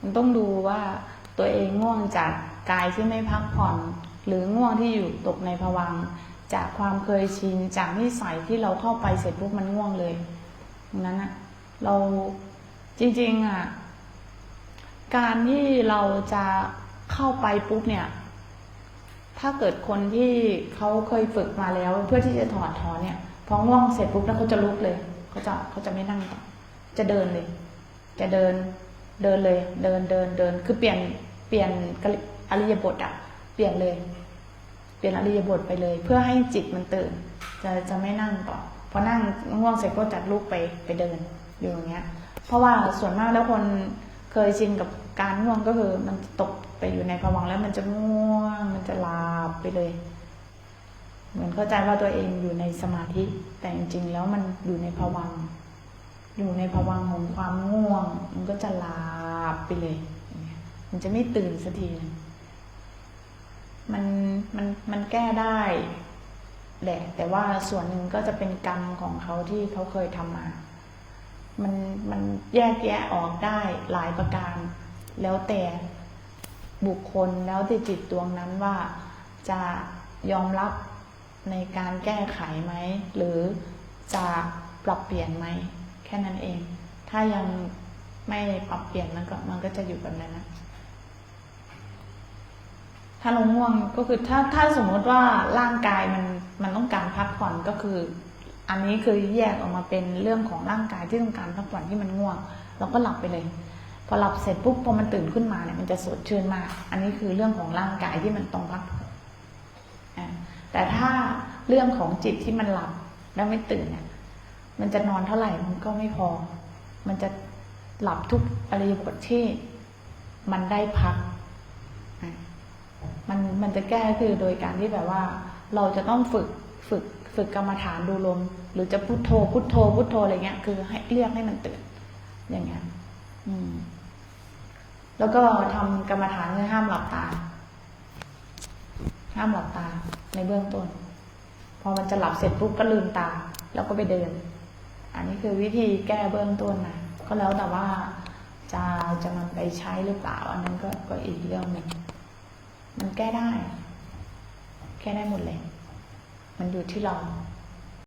มันต้องดูว่าตัวเองง่วงจากกายที่ไม่พักผ่อน หรือง่วงที่อยู่ตกในภวังจากความเคยชินจากนิสัยที่เราเข้าไปเสร็จปุ๊บมันง่วงเลยนั้นอะเราจริงๆอะการที่เราจะเข้าไปปุ๊บเนี่ย ถ้าเกิดคนที่เขาเคยฝึกมาแล้ว เพื่อที่จะถอดถอนเนี่ยพอง่วงเสร็จปุ๊บแล้วเขาจะลุกเลยเขาจะเขาจะไม่นั่งต่อจะเดินเลย จะเดิน เดินเลยเดินเดินเดิน คือเปลี่ยนเปลี่ยนอริยบทอะเปลี่ยนเลย เปลี่ยนอริยบทไปเลย เพื่อให้จิตมันตื่น จะจะไม่นั่งต่อพอนั่งง่วงเสร็จก็จัดลุกไปไปเดินอยู่อย่างเงี้ย เพราะว่าส่วนมากแล้วคนเคยชินกับการง่วงก็คือ มันตกไปอยู่ในภวังแล้วมันจะง่วง มันจะหลับไปเลย เหมือนเข้าใจว่าตัวเองอยู่ในสมาธิแต่จริงๆแล้วมันอยู่ในภวังค์ อยู่ในภวังของความง่วง มันก็จะหลับไปเลย มันจะไม่ตื่นสักทีนึงมันมันมันแก้ได้แหละแต่ว่าส่วนหนึ่งก็จะเป็นกรรมของเขาที่เขาเคยทำมา มันมันแยกแยะออกได้หลายประการ แล้วแต่บุคคลแล้วแต่จิตดวงนั้นว่าจะยอมรับในการแก้ไขไหม หรือจะปรับเปลี่ยนไหม ค่นั้นเอง ถ้ายังไม่ปรับเปลี่ยนมันก็มันก็จะอยู่แบบนั้นนะถ้าเราง่วงก็คือถ้าถ้าสมมติว่าร่างกายมันมันต้องการพักผ่อนก็คือ อันนี้คือแยกออกมาเป็นเรื่องของร่างกายที่ต้องการพักผ่อนที่มันง่วง เราก็หลับไปเลย พอหลับเสร็จปุ๊บพอมันตื่นขึ้นมาเนี่ยมันจะสดชื่นมาก อันนี้คือเรื่องของร่างกายที่มันต้องพักผ่อนแต่ถ้าเรื่องของจิตที่มันหลับแล้วไม่ตื่นเนี่ย มันจะนอนเท่าไหร่มันก็ไม่พอ มันจะหลับทุกอริยบทที่มันได้พัก มันมันจะแก้คือโดยการที่แบบว่า เราจะต้องฝึกฝึกฝึกกรรมฐานดูลม หรือจะพุโทโธ พุโทโธ พุโทโธอะไรเงี้ย คือให้เรียกให้มันตื่นอย่างเงี้ยอืม แล้วก็ทำกรรมฐานคือห้ามหลับตา ห้ามหลับตาในเบื้องต้น พอมันจะหลับเสร็จปุ๊บก็ลืมตา แล้วก็ไปเดิน อันนี้คือวิธีแก้เบื้องต้นนะก็แล้วแต่ว่าจะจะนำไปใช้หรือเปล่า อันนั้นก็ก็อีกเรื่องหนึ่งมันแก้ได้ แก้ได้หมดเลย มันอยู่ที่เรา